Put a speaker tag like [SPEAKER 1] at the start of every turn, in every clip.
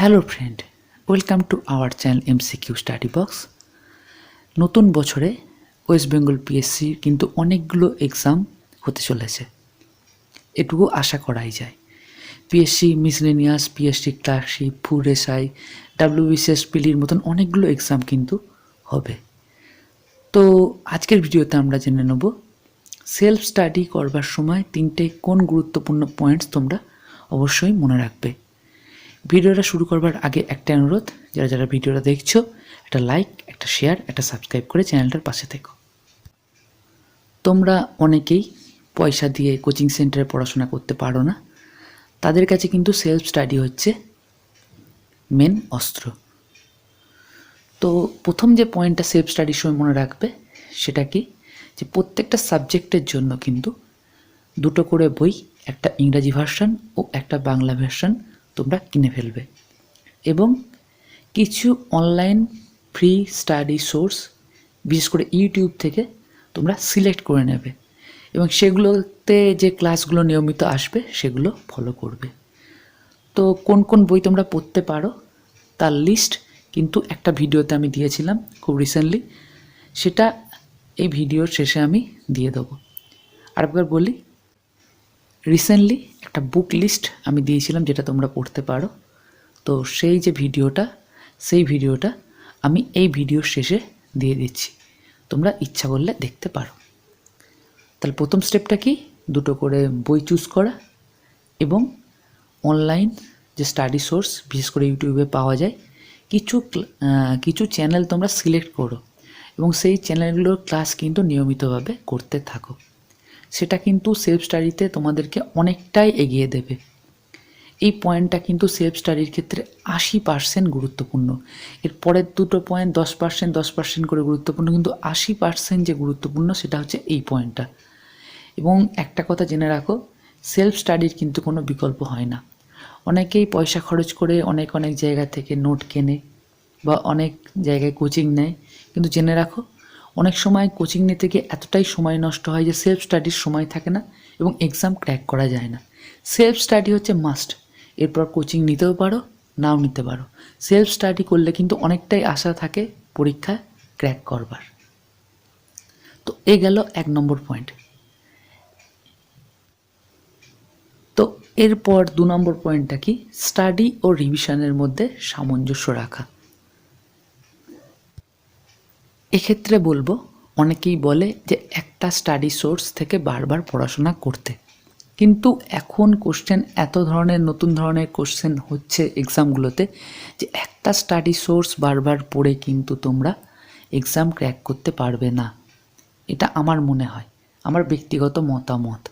[SPEAKER 1] Hello friend welcome to our channel MCQ study box নতুন বছরে West Bengal PSC কিন্তু অনেকগুলো এক্সাম হতে চলেছে। এটুকু আশা করাই যায়। PSC miscellaneous PSC clerkship food SI WBCS পিলির মতন অনেকগুলো এক্সাম কিন্তু হবে। তো আজকের ভিডিওতে আমরা জেনে নেব সেলফ স্টাডি করবার সময় তিনটে কোন গুরুত্বপূর্ণ পয়েন্টস তোমরা অবশ্যই মনে রাখবে। ভিডিওটা শুরু করবার আগে একটা অনুরোধ, যারা যারা ভিডিওটা দেখছ, একটা লাইক একটা শেয়ার একটা সাবস্ক্রাইব করে চ্যানেলটার পাশে থেকো। তোমরা অনেকেই পয়সা দিয়ে কোচিং সেন্টারে পড়াশোনা করতে পারো না। তাদের কাছে কিন্তু সেলফ স্টাডি হচ্ছে মেন অস্ত্র। তো প্রথম যে পয়েন্টটা সেলফ স্টাডির সময় মনে রাখবে, সেটা কি? যে প্রত্যেকটা সাবজেক্টের জন্য কিন্তু দুটো করে বই, একটা ইংরাজি ভার্সন ও একটা বাংলা ভার্সন তোমরা কিনে ফেলবে। এবং কিছু অনলাইন ফ্রি স্টাডি সোর্স বিশেষ করে ইউটিউব থেকে তোমরা সিলেক্ট করে নেবে। এবং সেগুলোতে যে ক্লাসগুলো নিয়মিত আসবে, সেগুলো ফলো করবে। তো কোন কোন বই তোমরা পড়তে পারো, তার লিস্ট কিন্তু একটা ভিডিওতে আমি দিয়েছিলাম খুব রিসেন্টলি সেটা এই ভিডিওর শেষে আমি দিয়ে দেবো। আরেকবার বলি রিসেন্টলি একটা বুক লিস্ট আমি দিয়েছিলাম যেটা তোমরা পড়তে পারো। তো সেই যে ভিডিওটা, সেই ভিডিওটা আমি এই ভিডিওর শেষে দিয়ে দিচ্ছি। তোমরা ইচ্ছা করলে দেখতে পারো। তাহলে প্রথম স্টেপটা কি? দুটো করে বই চুজ করা এবং অনলাইন যে স্টাডি সোর্স বিশেষ করে ইউটিউবে পাওয়া যায়, কিছু কিছু চ্যানেল তোমরা সিলেক্ট করো এবং সেই চ্যানেলগুলোর ক্লাস কিন্তু নিয়মিতভাবে করতে থাকো। সেটা কিন্তু সেলফ স্টাডিতে তোমাদেরকে অনেকটাই এগিয়ে দেবে। এই পয়েন্টটা কিন্তু সেলফ স্টাডির ক্ষেত্রে আশি পার্সেন্ট গুরুত্বপূর্ণ। এর পরের দুটো পয়েন্ট দশ পার্সেন্ট দশ পার্সেন্ট করে গুরুত্বপূর্ণ, কিন্তু আশি পার্সেন্ট যে গুরুত্বপূর্ণ সেটা হচ্ছে এই পয়েন্টটা এবং একটা কথা জেনে রাখো সেলফ স্টাডির কিন্তু কোনো বিকল্প হয় না। অনেকেই পয়সা খরচ করে অনেক অনেক জায়গা থেকে নোট কেনে বা অনেক জায়গায় কোচিং নেয়। কিন্তু জেনে রাখো অনেক সময় কোচিং নিতে গিয়ে এতটাই সময় নষ্ট হয় যে সেলফ স্টাডির সময় থাকে না এবং এক্সাম ক্র্যাক করা যায় না। সেলফ স্টাডি হচ্ছে মাস্ট এরপর কোচিং নিতেও পারো, নাও নিতে পারো। সেলফ স্টাডি করলে কিন্তু অনেকটাই আশা থাকে পরীক্ষা ক্র্যাক করবার। তো এ গেল এক নম্বর পয়েন্ট তো এরপর দু নম্বর পয়েন্টটা কি? স্টাডি ও রিভিশনের মধ্যে সামঞ্জস্য রাখা। এক্ষেত্রে বলব, অনেকেই বলে যে একটা স্টাডি সোর্স থেকে বারবার পড়াশোনা করতে। কিন্তু এখন কোশ্চেন এত ধরনের, নতুন ধরনের কোশ্চেন হচ্ছে এক্সামগুলোতে যে একটা স্টাডি সোর্স বারবার পড়ে কিন্তু তোমরা এক্সাম ক্র্যাক করতে পারবে না। এটা আমার মনে হয়, আমার ব্যক্তিগত মতামত।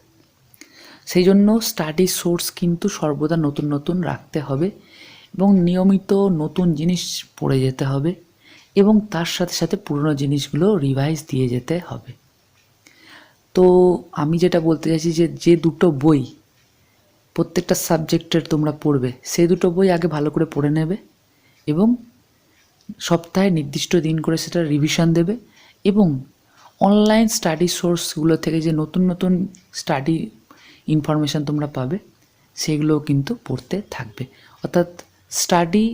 [SPEAKER 1] সেই জন্য স্টাডি সোর্স কিন্তু সর্বদা নতুন নতুন রাখতে হবে এবং নিয়মিত নতুন জিনিস পড়ে যেতে হবে। এবং তার সাথে সাথে পুরনো জিনিসগুলো রিভাইজ দিয়ে যেতে হবে। তো আমি যেটা বলতে চাইছি যে যে দুটো বই, প্রত্যেকটা সাবজেক্টের তোমরা পড়বে সেই দুটো বই আগে ভালো করে পড়ে নেবে এবং সপ্তাহে নির্দিষ্ট দিন করে সেটা রিভিশন দেবে এবং অনলাইন স্টাডি সোর্সগুলো থেকে যে নতুন নতুন স্টাডি ইনফরমেশান তোমরা পাবে, সেগুলোও কিন্তু পড়তে থাকবে। অর্থাৎ স্টাডি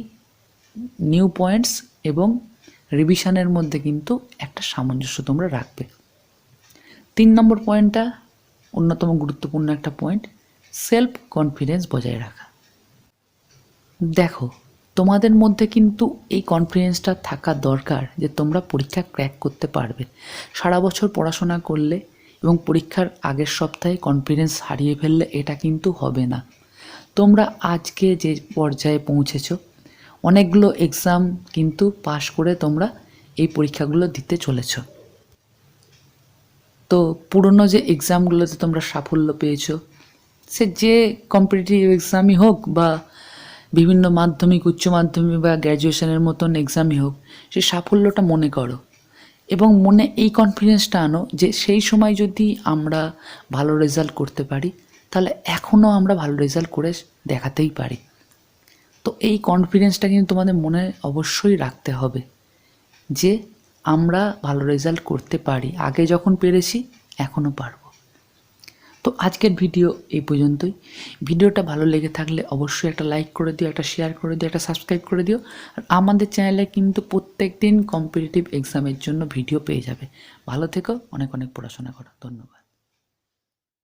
[SPEAKER 1] নিউ পয়েন্টস এবং রিভিশনের মধ্যে কিন্তু একটা সামঞ্জস্য তোমরা রাখবে। তিন নম্বর পয়েন্টটা, অন্যতম গুরুত্বপূর্ণ একটা পয়েন্ট সেলফ কনফিডেন্স বজায় রাখা। দেখো, তোমাদের মধ্যে কিন্তু এই কনফিডেন্সটা থাকা দরকার যে তোমরা পরীক্ষা ক্র্যাক করতে পারবে। সারা বছর পড়াশোনা করলে এবং পরীক্ষার আগের সপ্তাহে কনফিডেন্স হারিয়ে ফেললে এটা কিন্তু হবে না। তোমরা আজকে যে পর্যায়ে পৌঁছেছো অনেকগুলো এক্সাম কিন্তু পাশ করে তোমরা এই পরীক্ষাগুলো দিতে চলেছ। তো পুরনো যে এক্সামগুলোতে তোমরা সাফল্য পেয়েছ, সে যে কম্পিটিটিভ এক্সামই হোক বা বিভিন্ন মাধ্যমিক, উচ্চ মাধ্যমিক বা গ্র্যাজুয়েশনের মতন এক্সামই হোক সেই সাফল্যটা মনে করো। এবং মনে এই কনফিডেন্সটা আনো যে সেই সময় যদি আমরা ভালো রেজাল্ট করতে পারি, তাহলে এখনও আমরা ভালো রেজাল্ট করে দেখাতেই পারি। তো এই কনফিডেন্সটা কিন্তু তোমাদের মনে অবশ্যই রাখতে হবে যে আমরা ভালো রেজাল্ট করতে পারি। আগে যখন পেরেছি এখনও পারব। তো আজকের ভিডিও এই পর্যন্তই। ভিডিওটা ভালো লেগে থাকলে অবশ্যই একটা লাইক করে দিও, একটা শেয়ার করে দিও, একটা সাবস্ক্রাইব করে দিও। আর আমাদের চ্যানেলে কিন্তু প্রত্যেক দিন কম্পিটিটিভ এক্সামের জন্য ভিডিও পেয়ে যাবে। ভালো থেকো, অনেক অনেক পড়াশোনা করো। ধন্যবাদ।